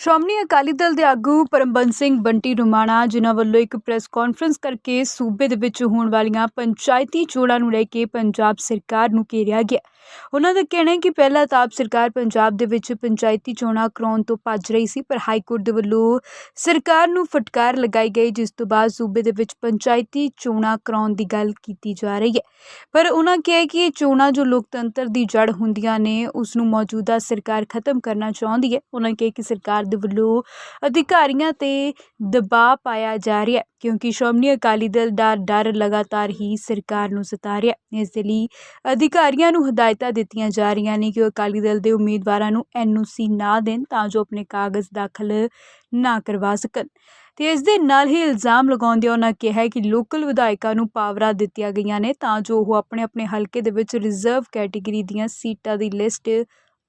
ਸ਼੍ਰੋਮਣੀ ਅਕਾਲੀ ਦਲ ਦੇ ਆਗੂ ਪਰਮਬੰਸ ਸਿੰਘ ਬੰਟੀ ਰੁਮਾਣਾ, ਜਿਨ੍ਹਾਂ ਵੱਲੋਂ ਇੱਕ ਪ੍ਰੈਸ ਕਾਨਫਰੰਸ ਕਰਕੇ ਸੂਬੇ ਦੇ ਵਿੱਚ ਹੋਣ ਵਾਲੀਆਂ ਪੰਚਾਇਤੀ ਚੋਣਾਂ ਨੂੰ ਲੈ ਕੇ ਪੰਜਾਬ ਸਰਕਾਰ ਨੂੰ ਘੇਰਿਆ ਗਿਆ। ਉਹਨਾਂ ਦਾ ਕਹਿਣਾ ਹੈ ਕਿ ਪਹਿਲਾਂ ਤਾਂ ਆਪ ਸਰਕਾਰ ਪੰਜਾਬ ਦੇ ਵਿੱਚ ਪੰਚਾਇਤੀ ਚੋਣਾਂ ਕਰਾਉਣ ਤੋਂ ਭੱਜ ਰਹੀ ਸੀ, ਪਰ ਹਾਈ ਕੋਰਟ ਦੇ ਵੱਲੋਂ ਸਰਕਾਰ ਨੂੰ ਫਟਕਾਰ ਲਗਾਈ ਗਈ, ਜਿਸ ਤੋਂ ਬਾਅਦ ਸੂਬੇ ਦੇ ਵਿੱਚ ਪੰਚਾਇਤੀ ਚੋਣਾਂ ਕਰਾਉਣ ਦੀ ਗੱਲ ਕੀਤੀ ਜਾ ਰਹੀ ਹੈ। ਪਰ ਉਹਨਾਂ ਕਿਹਾ ਕਿ ਇਹ ਚੋਣਾਂ ਜੋ ਲੋਕਤੰਤਰ ਦੀ ਜੜ ਹੁੰਦੀਆਂ ਨੇ ਉਸ ਨੂੰ ਮੌਜੂਦਾ ਸਰਕਾਰ ਖਤਮ ਕਰਨਾ ਚਾਹੁੰਦੀ ਹੈ। ਉਹਨਾਂ ਕਿਹਾ ਕਿ ਸਰਕਾਰ ਦੇ ਵੱਲੋਂ ਅਧਿਕਾਰੀਆਂ ਤੇ ਦਬਾਅ ਪਾਇਆ ਜਾ ਰਿਹਾ ਕਿਉਂਕਿ ਸ਼੍ਰੋਮਣੀ ਅਕਾਲੀ ਦਲ ਦਾ ਡਰ ਲਗਾਤਾਰ ਹੀ ਸਰਕਾਰ ਨੂੰ ਸਤਾ ਰਿਹਾ ਇਸ ਦੇ ਲਈ ਅਧਿਕਾਰੀਆਂ ਨੂੰ ਹਦਾਇਤਾਂ ਦਿੱਤੀਆਂ ਜਾ ਰਹੀਆਂ ਨੇ ਕਿ ਉਹ ਅਕਾਲੀ ਦਲ ਦੇ ਉਮੀਦਵਾਰਾਂ ਨੂੰ ਐਨਓਸੀ ਨਾ ਦੇਣ ਤਾਂ ਜੋ ਆਪਣੇ ਕਾਗਜ਼ ਦਾਖਲ ਨਾ ਕਰਵਾ ਸਕਣ। ਤੇ ਇਸ ਦੇ ਨਾਲ ਹੀ ਇਲਜ਼ਾਮ ਲਗਾਉਂਦਿਆਂ ਉਹਨਾਂ ਕਿਹਾ ਕਿ ਲੋਕਲ ਵਿਧਾਇਕਾਂ ਨੂੰ ਪਾਵਰਾਂ ਦਿੱਤੀਆਂ ਗਈਆਂ ਨੇ ਤਾਂ ਜੋ ਉਹ ਆਪਣੇ ਆਪਣੇ ਹਲਕੇ ਦੇ ਵਿੱਚ ਰਿਜ਼ਰਵ ਕੈਟਾਗਰੀ ਦੀਆਂ ਸੀਟਾਂ ਦੀ ਲਿਸਟ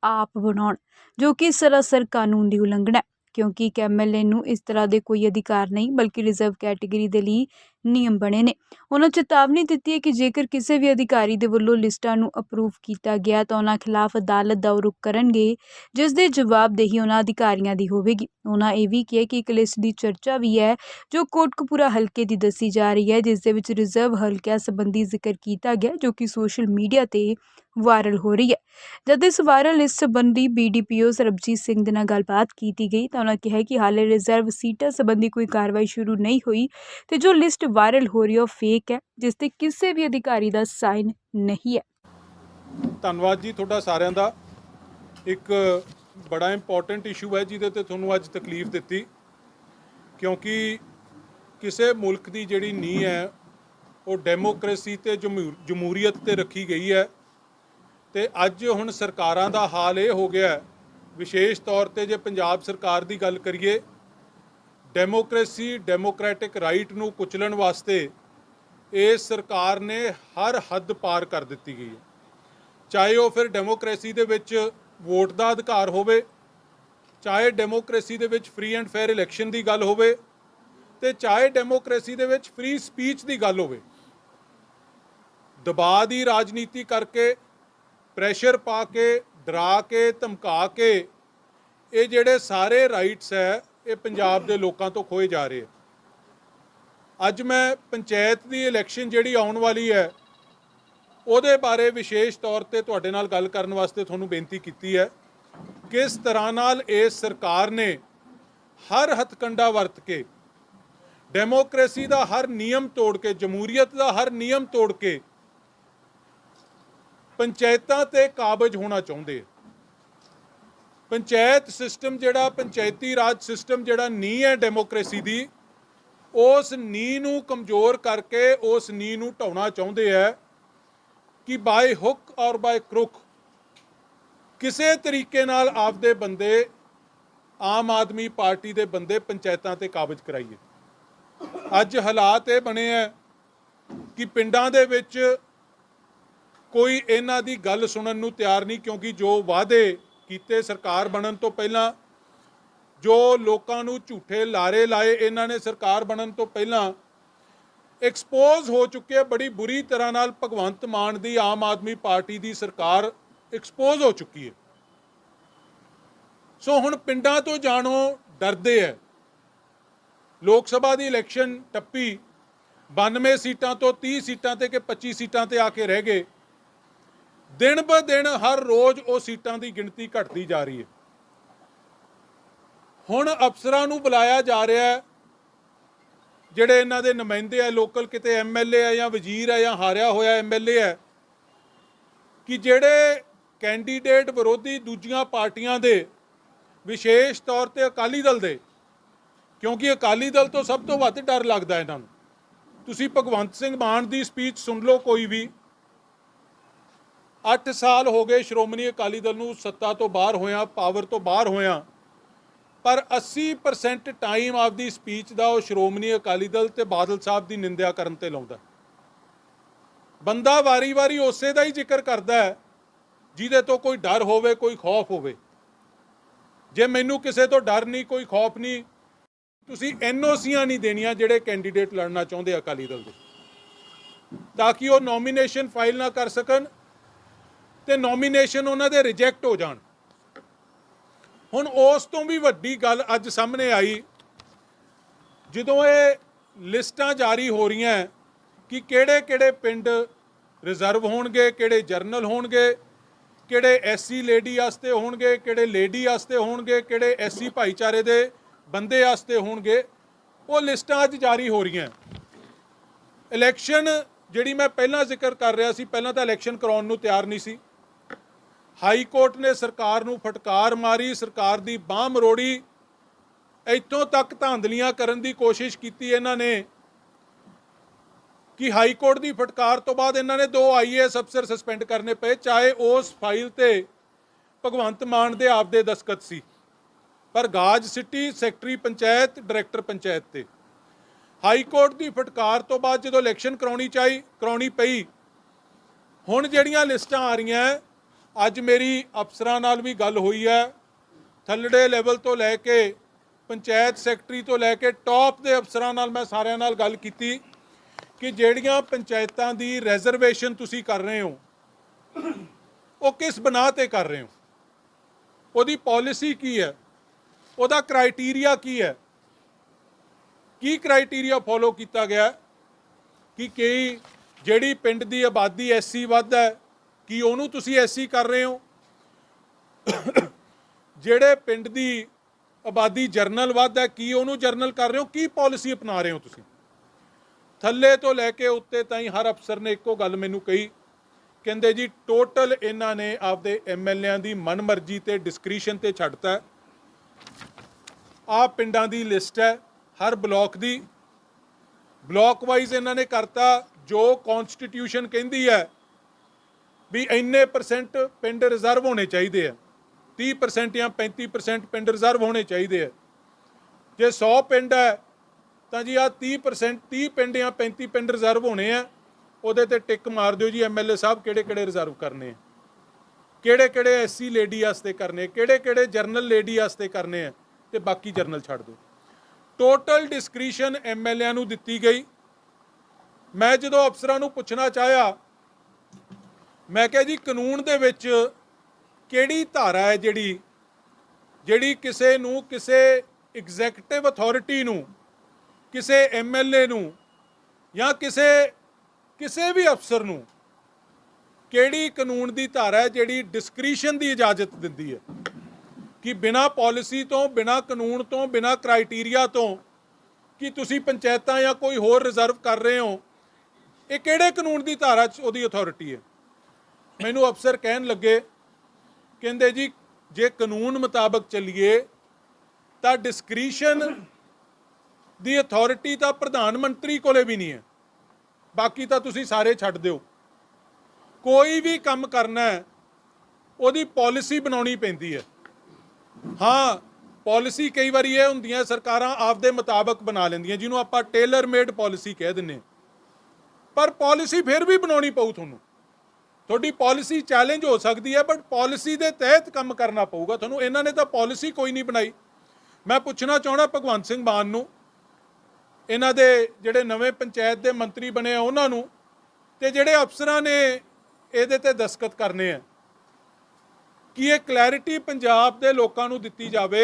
ਆਪ ਬਣਾਉਣ, ਜੋ ਕਿ ਸਰਾਸਰ ਕਾਨੂੰਨ ਦੀ ਉਲੰਘਣਾ ਹੈ, ਕਿਉਂਕਿ ਇੱਕ ਐਮਐਲਏ ਨੂੰ ਇਸ ਤਰ੍ਹਾਂ ਦੇ ਕੋਈ ਅਧਿਕਾਰ ਨਹੀਂ, ਬਲਕਿ ਰਿਜ਼ਰਵ ਕੈਟਾਗਰੀ ਦੇ ਲਈ ਨਿਯਮ ਬਣੇ ਨੇ। ਉਹਨਾਂ ਚੇਤਾਵਨੀ ਦਿੱਤੀ ਹੈ ਕਿ ਜੇਕਰ ਕਿਸੇ ਵੀ ਅਧਿਕਾਰੀ ਦੇ ਵੱਲੋਂ ਲਿਸਟਾਂ ਨੂੰ ਅਪਰੂਵ ਕੀਤਾ ਗਿਆ ਤਾਂ ਉਹਨਾਂ ਖਿਲਾਫ ਅਦਾਲਤ ਦਾ ਰੁਖ ਕਰਨਗੇ ਜਿਸ ਦੇ ਜਵਾਬਦੇਹੀ ਉਹਨਾਂ ਅਧਿਕਾਰੀਆਂ ਦੀ ਹੋਵੇਗੀ। ਉਹਨਾਂ ਇਹ ਵੀ ਕਿਹਾ ਕਿ ਇੱਕ ਲਿਸਟ ਦੀ ਚਰਚਾ ਵੀ ਹੈ, ਜੋ ਕੋਟਕਪੂਰਾ ਹਲਕੇ ਦੀ ਦੱਸੀ ਜਾ ਰਹੀ ਹੈ ਜਿਸ ਦੇ ਵਿੱਚ ਰਿਜ਼ਰਵ ਹਲਕਿਆਂ ਸੰਬੰਧੀ ਜ਼ਿਕਰ ਕੀਤਾ ਗਿਆ, ਜੋ ਕਿ ਸੋਸ਼ਲ ਮੀਡੀਆ ਤੇ ਵਾਇਰਲ ਹੋ ਰਹੀ ਹੈ। ਜਦ ਇਸ ਵਾਇਰਲ ਲਿਸਟ ਸੰਬੰਧੀ ਬੀਡੀਪੀਓ ਸਰਬਜੀਤ ਸਿੰਘ ਦੇ ਨਾਲ ਗੱਲਬਾਤ ਕੀਤੀ ਗਈ ਤਾਂ ਉਹਨਾਂ ਕਿਹਾ ਕਿ ਹਾਲੇ ਰਿਜ਼ਰਵ ਸੀਟਾਂ ਸੰਬੰਧੀ ਕੋਈ ਕਾਰਵਾਈ ਸ਼ੁਰੂ ਨਹੀਂ ਹੋਈ ਤੇ ਜੋ ਲਿਸਟ ਵਾਇਰਲ ਹੋ ਰਹੀ ਉਹ ਫੇਕ ਹੈ, ਜਿਸ ਤੇ ਕਿਸੇ ਵੀ ਅਧਿਕਾਰੀ ਦਾ ਸਾਈਨ ਨਹੀਂ ਹੈ। ਧੰਨਵਾਦ ਜੀ ਤੁਹਾਡਾ ਸਾਰਿਆਂ ਦਾ। ਇੱਕ ਬੜਾ ਇੰਪੋਰਟੈਂਟ ਇਸ਼ੂ ਹੈ, ਜਿਹਦੇ ਤੇ ਤੁਹਾਨੂੰ ਅੱਜ ਤਕਲੀਫ ਦਿੱਤੀ। ਕਿਉਂਕਿ ਕਿਸੇ ਮੁਲਕ ਦੀ ਜਿਹੜੀ ਨੀਂਹ ਹੈ, ਉਹ ਡੈਮੋਕ੍ਰੇਸੀ ਤੇ ਜਮਹੂਰ- ਜਮਹੂਰੀਅਤ ਤੇ ਰੱਖੀ ਗਈ ਹੈ। ਤੇ ਅੱਜ ਹੁਣ ਸਰਕਾਰਾਂ ਦਾ ਹਾਲ ਇਹ ਹੋ ਗਿਆ ਵਿਸ਼ੇਸ਼ ਤੌਰ ਤੇ ਜੇ ਪੰਜਾਬ ਸਰਕਾਰ ਦੀ ਗੱਲ ਕਰੀਏ ਡੈਮੋਕ੍ਰੇਸੀ, ਡੈਮੋਕ੍ਰੈਟਿਕ ਰਾਈਟ ਨੂੰ ਕੁਚਲਣ ਵਾਸਤੇ ਇਸ ਸਰਕਾਰ ਨੇ ਹਰ ਹੱਦ ਪਾਰ ਕਰ ਦਿੱਤੀ ਗਈ ਹੈ। ਚਾਹੇ ਉਹ ਫਿਰ ਡੈਮੋਕ੍ਰੇਸੀ ਦੇ ਵਿੱਚ ਵੋਟ ਦਾ ਅਧਿਕਾਰ ਹੋਵੇ, ਚਾਹੇ ਡੈਮੋਕ੍ਰੇਸੀ ਦੇ ਵਿੱਚ ਫ੍ਰੀ ਐਂਡ ਫੇਅਰ ਇਲੈਕਸ਼ਨ ਦੀ ਗੱਲ ਹੋਵੇ ਤੇ ਚਾਹੇ ਡੈਮੋਕ੍ਰੇਸੀ ਦੇ ਵਿੱਚ ਫ੍ਰੀ ਸਪੀਚ ਦੀ ਗੱਲ ਹੋਵੇ ਦਬਾਅ ਦੀ ਰਾਜਨੀਤੀ ਕਰਕੇ ਪ੍ਰੈਸ਼ਰ ਪਾ ਕੇ, ਡਰਾ ਕੇ, ਧਮਕਾ ਕੇ, ਇਹ ਜਿਹੜੇ ਸਾਰੇ ਰਾਈਟਸ ਹੈ ਇਹ ਪੰਜਾਬ ਦੇ ਲੋਕਾਂ ਤੋਂ ਖੋਏ ਜਾ ਰਹੇ ਅੱਜ ਮੈਂ ਪੰਚਾਇਤ ਦੀ ਇਲੈਕਸ਼ਨ ਜਿਹੜੀ ਆਉਣ ਵਾਲੀ ਹੈ, ਉਹਦੇ ਬਾਰੇ ਵਿਸ਼ੇਸ਼ ਤੌਰ ਤੇ ਤੁਹਾਡੇ ਨਾਲ ਗੱਲ ਕਰਨ ਵਾਸਤੇ ਤੁਹਾਨੂੰ ਬੇਨਤੀ ਕੀਤੀ ਹੈ ਕਿਸ ਤਰ੍ਹਾਂ ਨਾਲ ਇਸ ਸਰਕਾਰ ਨੇ ਹਰ ਹਥਕੰਡਾ ਵਰਤ ਕੇ, ਡੈਮੋਕ੍ਰੇਸੀ ਦਾ ਹਰ ਨਿਯਮ ਤੋੜ ਕੇ, ਜਮਹੂਰੀਅਤ ਦਾ ਹਰ ਨਿਯਮ ਤੋੜ ਕੇ ਪੰਚਾਇਤਾਂ ਤੇ ਕਾਬਜ ਹੋਣਾ ਚਾਹੁੰਦੇ ਪੰਚਾਇਤ ਸਿਸਟਮ ਜਿਹੜਾ, ਪੰਚਾਇਤੀ ਰਾਜ ਸਿਸਟਮ ਜਿਹੜਾ ਨੀ ਹੈ ਡੈਮੋਕ੍ਰੇਸੀ ਦੀ, ਉਸ ਨੀ ਨੂੰ ਕਮਜ਼ੋਰ ਕਰਕੇ ਉਸ ਨੀ ਨੂੰ ਢਾਉਣਾ ਚਾਹੁੰਦੇ ਆ ਕਿ by hook or by crook ਕਿਸੇ ਤਰੀਕੇ ਨਾਲ ਆਪਦੇ ਬੰਦੇ, ਆਮ ਆਦਮੀ ਪਾਰਟੀ ਦੇ ਬੰਦੇ ਪੰਚਾਇਤਾਂ ਤੇ ਕਾਬਜ ਕਰਾਈਏ। ਅੱਜ ਹਾਲਾਤ ਇਹ ਬਣੇ ਆ ਕਿ ਪਿੰਡਾਂ ਦੇ ਵਿੱਚ ਕੋਈ ਇਹਨਾਂ ਦੀ ਗੱਲ ਸੁਣਨ ਨੂੰ ਤਿਆਰ ਨਹੀਂ, ਕਿਉਂਕਿ ਜੋ ਵਾਅਦੇ ਕੀਤੇ ਸਰਕਾਰ ਬਣਨ ਤੋਂ ਪਹਿਲਾਂ, ਜੋ ਲੋਕਾਂ ਨੂੰ ਝੂਠੇ ਲਾਰੇ ਲਾਏ ਇਹਨਾਂ ਨੇ ਸਰਕਾਰ ਬਣਨ ਤੋਂ ਪਹਿਲਾਂ ਐਕਸਪੋਜ਼ ਹੋ ਚੁੱਕੇ ਬੜੀ ਬੁਰੀ ਤਰ੍ਹਾਂ ਨਾਲ ਭਗਵੰਤ ਮਾਨ ਦੀ, ਆਮ ਆਦਮੀ ਪਾਰਟੀ ਦੀ ਸਰਕਾਰ ਐਕਸਪੋਜ਼ ਹੋ ਚੁੱਕੀ ਹੈ। ਸੋ ਹੁਣ ਪਿੰਡਾਂ ਤੋਂ ਜਾਣੋ, ਡਰਦੇ ਐ। ਲੋਕ ਸਭਾ ਦੀ ਇਲੈਕਸ਼ਨ ਟੱਪੀ 92 ਸੀਟਾਂ ਤੋਂ 30 ਸੀਟਾਂ ਤੇ ਕਿ 25 ਸੀਟਾਂ ਤੇ ਆ ਕੇ ਰਹਿ ਗਏ। ਦਿਨ ਬ ਦਿਨ ਹਰ ਰੋਜ਼ ਉਹ ਸੀਟਾਂ ਦੀ ਗਿਣਤੀ ਘਟਦੀ ਜਾ ਰਹੀ ਹੈ। ਹੁਣ ਅਫਸਰਾਂ ਨੂੰ ਬੁਲਾਇਆ ਜਾ ਰਿਹਾ ਹੈ, ਜਿਹੜੇ ਇਹਨਾਂ ਦੇ ਨੁਮਾਇੰਦੇ ਆ, ਲੋਕਲ ਕਿਤੇ ਐਮਐਲਏ ਆ ਜਾਂ ਵਜ਼ੀਰ ਆ ਜਾਂ ਹਾਰਿਆ ਹੋਇਆ ਐਮਐਲਏ ਆ, ਕਿ ਜਿਹੜੇ ਕੈਂਡੀਡੇਟ ਵਿਰੋਧੀ ਦੂਜੀਆਂ ਪਾਰਟੀਆਂ ਦੇ ਵਿਸ਼ੇਸ਼ ਤੌਰ ਤੇ ਅਕਾਲੀ ਦਲ ਦੇ, ਕਿਉਂਕਿ ਅਕਾਲੀ ਦਲ ਤੋਂ ਸਭ ਤੋਂ ਵੱਧ ਡਰ ਲੱਗਦਾ ਇਹਨਾਂ ਨੂੰ। ਤੁਸੀਂ ਭਗਵੰਤ ਸਿੰਘ ਮਾਨ ਦੀ ਸਪੀਚ ਸੁਣ ਲਓ ਕੋਈ ਵੀ। 8 ਸਾਲ ਹੋ ਗਏ ਸ਼੍ਰੋਮਣੀ ਅਕਾਲੀ ਦਲ ਨੂੰ ਸੱਤਾ ਤੋਂ ਬਾਹਰ ਹੋਇਆ, ਪਾਵਰ ਤੋਂ ਬਾਹਰ ਹੋਇਆ। ਪਰ 80% ਟਾਈਮ ਆਪਦੀ ਸਪੀਚ ਦਾ ਉਹ ਸ਼੍ਰੋਮਣੀ ਅਕਾਲੀ ਦਲ ਤੇ ਬਾਦਲ ਸਾਹਿਬ ਦੀ ਨਿੰਦਿਆ ਕਰਨ ਤੇ ਲਾਉਂਦਾ ਬੰਦਾ ਵਾਰੀ-ਵਾਰੀ ਉਸੇ ਦਾ ਹੀ ਜ਼ਿਕਰ ਕਰਦਾ ਹੈ, ਜਿਹਦੇ ਤੋਂ ਕੋਈ ਡਰ ਹੋਵੇ, ਕੋਈ ਖੌਫ ਹੋਵੇ। ਜੇ ਮੈਨੂੰ ਕਿਸੇ ਤੋਂ ਡਰ ਨਹੀਂ, ਕੋਈ ਖੌਫ ਨਹੀਂ, ਤੁਸੀਂ ਐਨਓਸੀਆਂ ਨਹੀਂ ਦੇਣੀਆਂ ਜਿਹੜੇ ਕੈਂਡੀਡੇਟ ਲੜਨਾ ਚਾਹੁੰਦੇ ਅਕਾਲੀ ਦਲ ਦੇ। ਤਾਂ ਕਿ ਉਹ ਨੋਮੀਨੇਸ਼ਨ ਫਾਈਲ ਨਾ ਕਰ ਸਕਣ ਤੇ ਨੋਮੀਨੇਸ਼ਨ ਉਹਨਾਂ ਦੇ ਰਿਜੈਕਟ ਹੋ ਜਾਣ। ਹੁਣ ਉਸ ਤੋਂ ਵੀ ਵੱਡੀ ਗੱਲ ਅੱਜ ਸਾਹਮਣੇ ਆਈ, ਜਦੋਂ ਇਹ ਲਿਸਟਾਂ ਜਾਰੀ ਹੋ ਰਹੀਆਂ ਕਿ ਕਿਹੜੇ ਕਿਹੜੇ ਪਿੰਡ ਰਿਜ਼ਰਵ ਹੋਣਗੇ, ਕਿਹੜੇ ਜਰਨਲ ਹੋਣਗੇ, ਕਿਹੜੇ ਐਸਸੀ ਲੇਡੀ ਵਾਸਤੇ ਹੋਣਗੇ, ਕਿਹੜੇ ਲੇਡੀ ਵਾਸਤੇ ਹੋਣਗੇ, ਕਿਹੜੇ ਐਸਸੀ ਭਾਈਚਾਰੇ ਦੇ ਬੰਦੇ ਵਾਸਤੇ ਹੋਣਗੇ, ਉਹ ਲਿਸਟਾਂ ਅੱਜ ਜਾਰੀ ਹੋ ਰਹੀਆਂ ਇਲੈਕਸ਼ਨ ਜਿਹੜੀ ਮੈਂ ਪਹਿਲਾਂ ਜ਼ਿਕਰ ਕਰ ਰਿਹਾ ਸੀ, ਪਹਿਲਾਂ ਤਾਂ ਇਲੈਕਸ਼ਨ ਕਰਾਉਣ ਨੂੰ ਤਿਆਰ ਨਹੀਂ ਸੀ। ਹਾਈ ਕੋਰਟ ਨੇ ਸਰਕਾਰ ਨੂੰ ਫਟਕਾਰ ਮਾਰੀ, ਸਰਕਾਰ ਦੀ ਬਾਹ ਮਰੋੜੀ। ਇੱਥੋਂ ਤੱਕ ਧਾਂਦਲੀਆਂ ਕਰਨ ਦੀ ਕੋਸ਼ਿਸ਼ ਕੀਤੀ ਇਹਨਾਂ ਨੇ ਕਿ ਹਾਈ ਕੋਰਟ ਦੀ ਫਟਕਾਰ ਤੋਂ ਬਾਅਦ ਇਹਨਾਂ ਨੇ ਦੋ ਆਈਏਐਸ ਅਫਸਰ ਸਸਪੈਂਡ ਕਰਨੇ ਪਏ, ਚਾਹੇ ਉਸ ਫਾਈਲ ਤੇ ਭਗਵੰਤ ਮਾਨ ਦੇ ਆਪਦੇ ਦਸਖਤ ਸੀ। ਪਰ ਗਾਜ city secretary panchayat, director panchayat ਤੇ ਹਾਈ ਕੋਰਟ ਦੀ ਫਟਕਾਰ ਤੋਂ ਬਾਅਦ ਜਦੋਂ ਇਲੈਕਸ਼ਨ ਕਰਾਉਣੀ ਚਾਹੀ, ਕਰਾਉਣੀ ਪਈ, ਹੁਣ ਜਿਹੜੀਆਂ ਲਿਸਟਾਂ ਆ ਰਹੀਆਂ ਅੱਜ ਮੇਰੀ ਅਫਸਰਾਂ ਨਾਲ ਵੀ ਗੱਲ ਹੋਈ ਹੈ। ਥੱਲੜੇ ਲੈਵਲ ਤੋਂ ਲੈ ਕੇ ਪੰਚਾਇਤ ਸੈਕਟਰੀ ਤੋਂ ਲੈ ਕੇ ਟੌਪ ਦੇ ਅਫਸਰਾਂ ਨਾਲ ਮੈਂ ਸਾਰਿਆਂ ਨਾਲ ਗੱਲ ਕੀਤੀ ਕਿ ਜਿਹੜੀਆਂ ਪੰਚਾਇਤਾਂ ਦੀ ਰਿਜ਼ਰਵੇਸ਼ਨ ਤੁਸੀਂ ਕਰ ਰਹੇ ਹੋ, ਉਹ ਕਿਸ ਬਣਾ ਤੇ ਕਰ ਰਹੇ ਹੋ? ਉਹਦੀ ਪਾਲਿਸੀ ਕੀ ਹੈ? ਉਹਦਾ ਕ੍ਰਾਈਟੇਰੀਆ ਕੀ ਹੈ? ਕੀ ਕ੍ਰਾਈਟੇਰੀਆ ਫੋਲੋ ਕੀਤਾ ਗਿਆ? ਕਿ ਕਈ ਜਿਹੜੀ ਪਿੰਡ ਦੀ ਆਬਾਦੀ ਐਸਸੀ ਵੱਧ ਹੈ ਕੀ ਉਹਨੂੰ ਤੁਸੀਂ ਐਸਸੀ ਕਰ ਰਹੇ ਹੋ? ਜਿਹੜੇ ਪਿੰਡ ਦੀ ਆਬਾਦੀ ਜਰਨਲ ਵੱਧ ਹੈ, ਕੀ ਉਹਨੂੰ ਜਰਨਲ ਕਰ ਰਹੇ ਹੋ? ਕੀ ਪਾਲਿਸੀ ਅਪਣਾ ਰਹੇ ਹੋ ਤੁਸੀਂ? ਥੱਲੇ ਤੋਂ ਲੈ ਕੇ ਉੱਤੇ ਤਾਈਂ ਹਰ ਅਫਸਰ ਨੇ ਇੱਕੋ ਗੱਲ ਮੈਨੂੰ ਕਹੀ। ਕਹਿੰਦੇ ਜੀ ਟੋਟਲ ਇਹਨਾਂ ਨੇ ਆਪਦੇ ਐਮਐਲਏਆਂ ਦੀ ਮਨਮਰਜ਼ੀ ਤੇ ਡਿਸਕ੍ਰੀਸ਼ਨ ਤੇ ਛੱਡਤਾ ਹੈ। ਆਹ ਪਿੰਡਾਂ ਦੀ ਲਿਸਟ ਹੈ, ਹਰ ਬਲਾਕ ਦੀ। ਬਲਾਕ ਵਾਈਜ਼ ਇਹਨਾਂ ਨੇ ਕਰਤਾ, ਜੋ ਕਨਸਟੀਟਿਊਸ਼ਨ ਕਹਿੰਦੀ ਹੈ ਵੀ ਇੰਨੇ ਪਰਸੈਂਟ ਪਿੰਡ ਰਿਜ਼ਰਵ ਹੋਣੇ ਚਾਹੀਦੇ ਆ। 30% ਜਾਂ 35% ਪਿੰਡ ਰਿਜ਼ਰਵ ਹੋਣੇ ਚਾਹੀਦੇ ਆ। ਜੇ 100 ਪਿੰਡ ਹੈ, ਤਾਂ ਜੀ ਆ 30% 30 ਪਿੰਡ ਜਾਂ 35 ਪਿੰਡ ਰਿਜ਼ਰਵ ਹੋਣੇ ਆ, ਉਹਦੇ ਤੇ ਟਿਕ ਮਾਰ ਦਿਓ ਜੀ ਐਮਐਲਏ ਸਾਹਿਬ ਕਿਹੜੇ ਕਿਹੜੇ ਰਿਜ਼ਰਵ ਕਰਨੇ ਆ। ਕਿਹੜੇ ਕਿਹੜੇ ਐਸਸੀ ਲੇਡੀ ਵਾਸਤੇ ਕਰਨੇ ਕਿਹੜੇ ਕਿਹੜੇ ਜਰਨਲ ਲੇਡੀ ਵਾਸਤੇ ਕਰਨੇ ਆ, ਤੇ ਬਾਕੀ ਜਰਨਲ ਛੱਡ ਦਿਓ। ਟੋਟਲ ਡਿਸਕ੍ਰੀਸ਼ਨ ਐਮਐਲਏਆਂ ਨੂੰ ਦਿੱਤੀ ਗਈ। ਮੈਂ ਜਦੋਂ ਅਫਸਰਾਂ ਨੂੰ ਪੁੱਛਣਾ ਚਾਹਿਆ ਮੈਂ ਕਿਹਾ ਜੀ, ਕਾਨੂੰਨ ਦੇ ਵਿੱਚ ਕਿਹੜੀ ਧਾਰਾ ਹੈ ਜਿਹੜੀ ਜਿਹੜੀ ਕਿਸੇ ਨੂੰ, ਕਿਸੇ ਐਗਜ਼ੈਕਟਿਵ ਅਥਾਰਟੀ ਨੂੰ, ਕਿਸੇ ਐਮਐਲਏ ਨੂੰ ਜਾਂ ਕਿਸੇ ਕਿਸੇ ਵੀ ਅਫਸਰ ਨੂੰ ਕਿਹੜੀ ਕਾਨੂੰਨ ਦੀ ਧਾਰਾ ਹੈ ਜਿਹੜੀ ਡਿਸਕ੍ਰੀਸ਼ਨ ਦੀ ਇਜਾਜ਼ਤ ਦਿੰਦੀ ਹੈ? ਕਿ ਬਿਨਾ ਪਾਲਿਸੀ ਤੋਂ, ਬਿਨਾ ਕਾਨੂੰਨ ਤੋਂ, ਬਿਨਾ ਕ੍ਰਾਈਟੇਰੀਆ ਤੋਂ ਕਿ ਤੁਸੀਂ ਪੰਚਾਇਤਾਂ ਜਾਂ ਕੋਈ ਹੋਰ ਰਿਜ਼ਰਵ ਕਰ ਰਹੇ ਹੋ, ਇਹ ਕਿਹੜੇ ਕਾਨੂੰਨ ਦੀ ਧਾਰਾ 'ਚ ਉਹਦੀ ਅਥਾਰਟੀ ਹੈ? ਮੈਨੂੰ ਅਫਸਰ ਕਹਿਣ ਲੱਗੇ, ਕਹਿੰਦੇ ਜੀ, ਜੇ ਕਾਨੂੰਨ ਮੁਤਾਬਕ ਚੱਲੀਏ, ਤਾਂ ਡਿਸਕ੍ਰੀਸ਼ਨ ਦੀ ਅਥਾਰਟੀ ਤਾਂ ਪ੍ਰਧਾਨ ਮੰਤਰੀ ਕੋਲੇ ਵੀ ਨਹੀਂ ਹੈ। ਬਾਕੀ ਤਾਂ ਤੁਸੀਂ ਸਾਰੇ ਛੱਡ ਦਿਓ। ਕੋਈ ਵੀ ਕੰਮ ਕਰਨਾ ਹੈ, ਉਹਦੀ ਪਾਲਿਸੀ ਬਣਾਉਣੀ ਪੈਂਦੀ ਹੈ। ਹਾਂ ਪਾਲਿਸੀ ਕਈ ਵਾਰੀ ਇਹ ਹੁੰਦੀਆਂ, ਸਰਕਾਰਾਂ ਆਪਦੇ ਮੁਤਾਬਕ ਬਣਾ ਲੈਂਦੀਆਂ, ਜਿਹਨੂੰ ਆਪਾਂ ਟੇਲਰ ਮੇਡ ਪਾਲਿਸੀ ਕਹਿ ਦਿੰਨੇ ਪਰ ਪਾਲਿਸੀ ਫਿਰ ਵੀ ਬਣਾਉਣੀ ਪਊ ਤੁਹਾਨੂੰ। ਤੁਹਾਡੀ ਪਾਲਿਸੀ ਚੈਲੰਜ ਹੋ ਸਕਦੀ ਹੈ ਬਟ ਪਾਲਿਸੀ ਦੇ ਤਹਿਤ ਕੰਮ ਕਰਨਾ ਪਊਗਾ। ਤੁਹਾਨੂੰ ਇਹਨਾਂ ਨੇ ਤਾਂ ਪਾਲਿਸੀ ਕੋਈ ਨਹੀਂ ਬਣਾਈ। ਮੈਂ ਪੁੱਛਣਾ ਚਾਹਣਾ ਭਗਵੰਤ ਸਿੰਘ ਮਾਨ ਨੂੰ, ਇਹਨਾਂ ਦੇ ਜਿਹੜੇ ਨਵੇਂ ਪੰਚਾਇਤ ਦੇ ਮੰਤਰੀ ਬਣੇ ਆ ਉਹਨਾਂ ਨੂੰ, ਤੇ ਜਿਹੜੇ ਅਫਸਰਾਂ ਨੇ ਇਹਦੇ ਤੇ ਦਸਖਤ ਕਰਨੇ ਆ, ਕਿ ਇਹ ਕਲੈਰਿਟੀ ਪੰਜਾਬ ਦੇ ਲੋਕਾਂ ਨੂੰ ਦਿੱਤੀ ਜਾਵੇ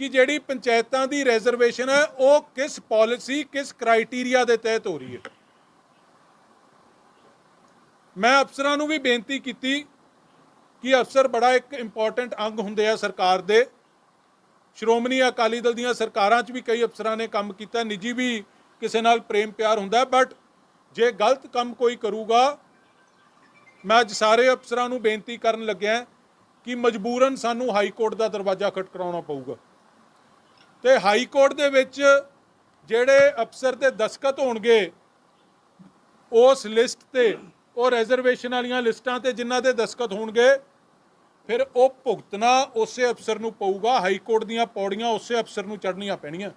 ਕਿ ਜਿਹੜੀ ਪੰਚਾਇਤਾਂ ਦੀ ਰਿਜ਼ਰਵੇਸ਼ਨ ਹੈ, ਉਹ ਕਿਸ ਪਾਲਿਸੀ ਕਿਸ ਕ੍ਰਾਈਟੇਰੀਆ ਦੇ ਤਹਿਤ ਹੋ ਰਹੀ ਹੈ। ਮੈਂ ਅਫਸਰਾਂ ਨੂੰ ਵੀ ਬੇਨਤੀ ਕੀਤੀ ਕਿ ਅਫਸਰ ਬੜਾ ਇੱਕ ਇੰਪੋਰਟੈਂਟ ਅੰਗ ਹੁੰਦੇ ਆ ਸਰਕਾਰ ਦੇ। ਸ਼੍ਰੋਮਣੀ ਅਕਾਲੀ ਦਲ ਦੀਆਂ ਸਰਕਾਰਾਂ 'ਚ ਵੀ ਕਈ ਅਫਸਰਾਂ ਨੇ ਕੰਮ ਕੀਤਾ, ਨਿੱਜੀ ਵੀ ਕਿਸੇ ਨਾਲ ਪ੍ਰੇਮ ਪਿਆਰ ਹੁੰਦਾ ਬਟ ਜੇ ਗਲਤ ਕੰਮ ਕੋਈ ਕਰੂਗਾ, ਮੈਂ ਅੱਜ ਸਾਰੇ ਅਫਸਰਾਂ ਨੂੰ ਬੇਨਤੀ ਕਰਨ ਲੱਗਿਆ ਕਿ ਮਜਬੂਰਨ ਸਾਨੂੰ ਹਾਈ ਕੋਰਟ ਦਾ ਦਰਵਾਜ਼ਾ ਖਟਕਰਾਉਣਾ ਪਊਗਾ। ਤੇ ਹਾਈ ਕੋਰਟ ਦੇ ਵਿੱਚ ਜਿਹੜੇ ਅਫਸਰ ਦੇ ਦਸਖਤ ਹੋਣਗੇ, ਉਸ ਲਿਸਟ ਤੇ ਉਹ ਰਿਜ਼ਰਵੇਸ਼ਨ ਵਾਲੀਆਂ ਲਿਸਟਾਂ ਤੇ ਜਿਨ੍ਹਾਂ ਦੇ ਦਸਖਤ ਹੋਣਗੇ, ਫਿਰ ਉਹ ਭੁਗਤਣਾ ਉਸੇ ਅਫਸਰ ਨੂੰ ਪਊਗਾ, ਹਾਈ ਕੋਰਟ ਦੀਆਂ ਪੌੜੀਆਂ ਉਸੇ ਅਫਸਰ ਨੂੰ ਚੜ੍ਹਨੀਆਂ ਪੈਣੀਆਂ।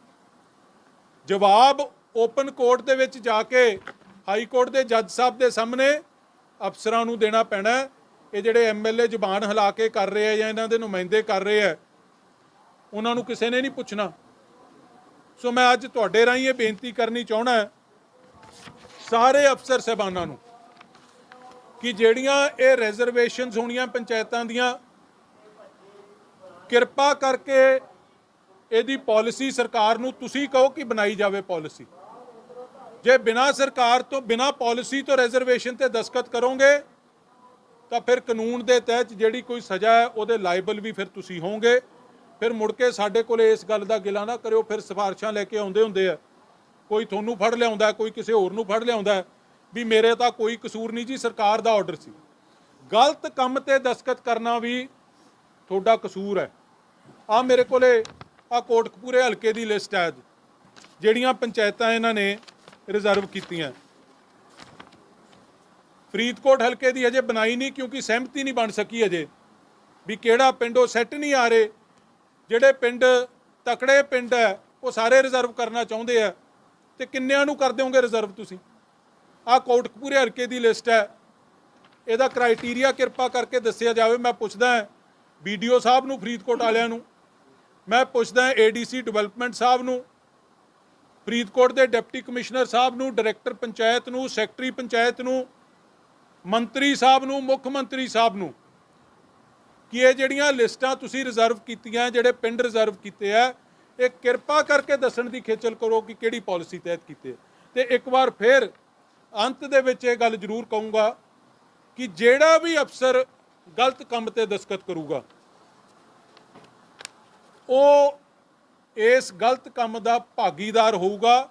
ਜਵਾਬ ਓਪਨ ਕੋਰਟ ਦੇ ਵਿੱਚ ਜਾ ਕੇ ਹਾਈ ਕੋਰਟ ਦੇ ਜੱਜ ਸਾਹਿਬ ਦੇ ਸਾਹਮਣੇ ਅਫਸਰਾਂ ਨੂੰ ਦੇਣਾ ਪੈਣਾ ਇਹ ਜਿਹੜੇ ਐਮਐਲਏ ਜ਼ੁਬਾਨ ਹਿਲਾ ਕੇ ਕਰ ਰਹੇ ਆ ਜਾਂ ਇਹਨਾਂ ਦੇ ਨੁਮਾਇੰਦੇ ਕਰ ਰਹੇ ਆ ਉਹਨਾਂ ਨੂੰ ਕਿਸੇ ਨੇ ਨਹੀਂ ਪੁੱਛਣਾ। ਸੋ ਮੈਂ ਅੱਜ ਤੁਹਾਡੇ ਰਾਹੀਂ ਇਹ ਬੇਨਤੀ ਕਰਨੀ ਚਾਹਣਾ ਸਾਰੇ ਅਫਸਰ ਸਹਿਬਾਨਾਂ ਨੂੰ ਕਿ ਜਿਹੜੀਆਂ ਇਹ ਰਿਜ਼ਰਵੇਸ਼ਨਸ ਹੋਣੀਆਂ ਪੰਚਾਇਤਾਂ ਦੀਆਂ, ਕਿਰਪਾ ਕਰਕੇ ਇਹਦੀ ਪਾਲਿਸੀ ਸਰਕਾਰ ਨੂੰ ਤੁਸੀਂ ਕਹੋ ਕਿ ਬਣਾਈ ਜਾਵੇ ਪਾਲਿਸੀ ਜੇ ਬਿਨਾ ਸਰਕਾਰ ਤੋਂ, ਬਿਨਾ ਪਾਲਿਸੀ ਤੋਂ ਰਿਜ਼ਰਵੇਸ਼ਨ ਤੇ ਦਸਖਤ ਕਰੋਗੇ, ਤਾਂ ਫਿਰ ਕਾਨੂੰਨ ਦੇ ਤਹਿਤ ਜਿਹੜੀ ਕੋਈ ਸਜ਼ਾ ਹੈ, ਉਹਦੇ ਲਾਇਬਲ ਵੀ ਫਿਰ ਤੁਸੀਂ ਹੋਵੋਗੇ। ਫਿਰ ਮੁੜ ਕੇ ਸਾਡੇ ਕੋਲ ਇਸ ਗੱਲ ਦਾ ਗਿਲਾ ਨਾ ਕਰਿਓ, ਫਿਰ ਸਿਫਾਰਿਸ਼ਾਂ ਲੈ ਕੇ ਆਉਂਦੇ ਹੁੰਦੇ ਆ। ਕੋਈ ਤੁਹਾਨੂੰ ਫੜ ਲਿਆਉਂਦਾ, ਕੋਈ ਕਿਸੇ ਹੋਰ ਨੂੰ ਫੜ ਲਿਆਉਂਦਾ ਵੀ ਮੇਰੇ ਤਾਂ ਕੋਈ ਕਸੂਰ ਨਹੀਂ ਜੀ, ਸਰਕਾਰ ਦਾ ਆਰਡਰ ਸੀ। ਗਲਤ ਕੰਮ ਤੇ ਦਸਖਤ ਕਰਨਾ ਵੀ ਤੁਹਾਡਾ ਕਸੂਰ ਹੈ। ਆ ਮੇਰੇ ਕੋਲੇ ਆ ਕੋਟਕਪੂਰੇ ਹਲਕੇ ਦੀ ਲਿਸਟ ਹੈ ਅੱਜ ਜਿਹੜੀਆਂ ਪੰਚਾਇਤਾਂ ਇਹਨਾਂ ਨੇ ਰਿਜ਼ਰਵ ਕੀਤੀਆਂ। ਫਰੀਦਕੋਟ ਹਲਕੇ ਦੀ ਅਜੇ ਬਣਾਈ ਨਹੀਂ, ਕਿਉਂਕਿ ਸਹਿਮਤੀ ਨਹੀਂ ਬਣ ਸਕੀ ਅਜੇ ਵੀ ਕਿਹੜਾ ਪਿੰਡ ਉਹ ਸੈੱਟ ਨਹੀਂ ਆ ਰਹੇ। ਜਿਹੜੇ ਪਿੰਡ ਤਕੜੇ ਪਿੰਡ ਹੈ, ਉਹ ਸਾਰੇ ਰਿਜ਼ਰਵ ਕਰਨਾ ਚਾਹੁੰਦੇ ਆ। ਤੇ ਕਿੰਨਿਆਂ ਨੂੰ ਕਰ ਦਿਓਗੇ ਰਿਜ਼ਰਵ ਤੁਸੀਂ? ਆ ਕੋਟਕਪੂਰੇ ਹਲਕੇ ਦੀ ਲਿਸਟ ਹੈ। ਇਹਦਾ ਕ੍ਰਾਈਟੇਰੀਆ ਕਿਰਪਾ ਕਰਕੇ ਦੱਸਿਆ ਜਾਵੇ। ਮੈਂ ਪੁੱਛਦਾ ਹਾਂ ਵੀਡੀਓ ਸਾਹਿਬ ਨੂੰ, ਫਰੀਦਕੋਟ ਵਾਲਿਆਂ ਨੂੰ। ਮੈਂ ਪੁੱਛਦਾ ਹਾਂ ਏਡੀਸੀ ਡਿਵੈਲਪਮੈਂਟ ਸਾਹਿਬ ਨੂੰ, ਫਰੀਦਕੋਟ ਦੇ ਡਿਪਟੀ ਕਮਿਸ਼ਨਰ ਸਾਹਿਬ ਨੂੰ ਡਾਇਰੈਕਟਰ ਪੰਚਾਇਤ ਨੂੰ ਸੈਕਟਰੀ ਪੰਚਾਇਤ ਨੂੰ, ਮੰਤਰੀ ਸਾਹਿਬ ਨੂੰ, ਮੁੱਖ ਮੰਤਰੀ ਸਾਹਿਬ ਨੂੰ, ਕਿ ਇਹ ਜਿਹੜੀਆਂ ਲਿਸਟਾਂ ਤੁਸੀਂ ਰਿਜ਼ਰਵ ਕੀਤੀਆਂ, ਜਿਹੜੇ ਪਿੰਡ ਰਿਜ਼ਰਵ ਕੀਤੇ ਆ, ਇਹ ਕਿਰਪਾ ਕਰਕੇ ਦੱਸਣ ਦੀ ਖੇਚਲ ਕਰੋ ਕਿ ਕਿਹੜੀ ਪਾਲਿਸੀ ਤਹਿਤ ਕੀਤੇ ਤੇ ਇੱਕ ਵਾਰ ਫਿਰ ਅੰਤ ਦੇ ਵਿੱਚ ਇਹ ਗੱਲ ਜ਼ਰੂਰ ਕਹੂੰਗਾ ਕਿ ਜਿਹੜਾ ਵੀ ਅਫਸਰ ਗਲਤ ਕੰਮ ਤੇ ਦਸਖਤ ਕਰੂਗਾ, ਉਹ ਇਸ ਗਲਤ ਕੰਮ ਦਾ ਭਾਗੀਦਾਰ ਹੋਊਗਾ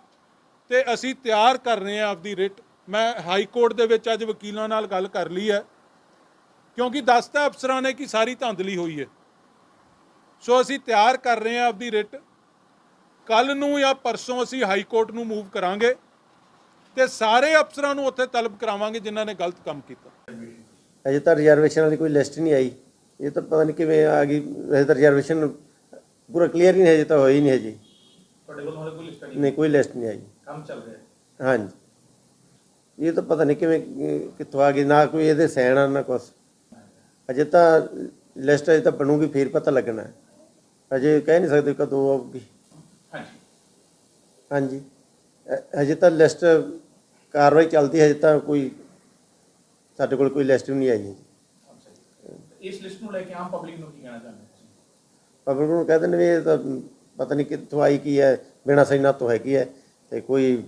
ਤੇ ਅਸੀਂ ਤਿਆਰ ਕਰ ਰਹੇ ਹਾਂ ਆਪਦੀ ਰਿਟ। ਮੈਂ ਹਾਈ ਕੋਰਟ ਦੇ ਵਿੱਚ ਅੱਜ ਵਕੀਲਾਂ ਨਾਲ ਗੱਲ ਕਰ ਲਈ ਹੈ, ਕਿਉਂਕਿ ਦੱਸਤਾ ਅਫਸਰਾਂ ਨੇ ਕਿ ਸਾਰੀ ਧੰਦਲੀ ਹੋਈ ਹੈ। ਸੋ ਅਸੀਂ ਤਿਆਰ ਕਰ ਰਹੇ ਹਾਂ ਆਪਦੀ ਰਿਟ। ਕੱਲ ਨੂੰ ਜਾਂ ਪਰਸੋਂ ਅਸੀਂ ਹਾਈ ਕੋਰਟ ਨੂੰ ਮੂਵ ਕਰਾਂਗੇ। ਤੇ ਸਾਰੇ ਅਫਸਰਾਂ ਨੂੰ ਉੱਥੇ ਤਲਬ ਕਰਾਵਾਂਗੇ ਜਿਨ੍ਹਾਂ ਨੇ ਗਲਤ ਕੰਮ ਕੀਤਾ। ਅਜੇ ਤਾਂ ਰਿਜ਼ਰਵੇਸ਼ਨ ਵਾਲੀ ਕੋਈ ਲਿਸਟ ਨਹੀਂ ਆਈ। ਇਹ ਤਾਂ ਪਤਾ ਨਹੀਂ ਕਿਵੇਂ ਆ ਗਈ। ਅਜੇ ਤਾਂ ਰਿਜ਼ਰਵੇਸ਼ਨ ਪੂਰਾ ਕਲੀਅਰ ਹੀ ਨਹੀਂ ਹਜੇ ਤਾਂ ਹੋਈ ਨਹੀਂ ਹਜੇ। ਤੁਹਾਡੇ ਕੋਲ ਹਾਲੇ ਕੋਈ ਲਿਸਟ ਨਹੀਂ। ਨਹੀਂ ਕੋਈ ਲਿਸਟ ਨਹੀਂ ਆਈ। ਕੰਮ ਚੱਲ ਰਿਹਾ ਹੈ। ਹਾਂਜੀ। ਇਹ ਤਾਂ ਪਤਾ ਨਹੀਂ ਕਿਵੇਂ ਕਿੱਥੋਂ ਆ ਗਈ। ਨਾ ਕੋਈ ਇਹਦੇ ਸੈਨ ਆ ਨਾ ਕੁਛ। ਅਜੇ ਤਾਂ ਲਿਸਟ ਅਜੇ ਤਾਂ ਬਣੂਗੀ ਫਿਰ ਪਤਾ ਲੱਗਣਾ ਹੈ। ਅਜੇ ਕਹਿ ਨਹੀਂ ਸਕਦੇ ਕਦੋਂ ਆਊਗੀ। ਹਾਂਜੀ। ਹਾਂਜੀ। ਅਜੇ ਤਾਂ ਲਿਸਟ ਕਾਰਵਾਈ ਚੱਲਦੀ ਹੈ ਅਜੇ ਤਾਂ ਕੋਈ ਸਾਡੇ ਕੋਲ ਕੋਈ ਲਿਸਟ ਵੀ ਨਹੀਂ ਆਈ ਹੈ। ਇਸ ਲਿਸਟ ਨੂੰ ਲੈ ਕੇ ਆਮ ਪਬਲਿਕ ਨੂੰ ਕੀ ਕਹਿਣਾ ਚਾਹੁੰਦੇ? ਪਬਲਿਕ ਨੂੰ ਕਹਿੰਦੇ ਨੇ ਵੀ ਇਹ ਤਾਂ ਪਤਾ ਨਹੀਂ ਕਿੱਥੋਂ ਆਈ ਕੀ ਹੈ ਬਿਨਾਂ ਸੈਨਾ ਤੋਂ ਹੈਗੀ ਹੈ ਤੇ ਕੋਈ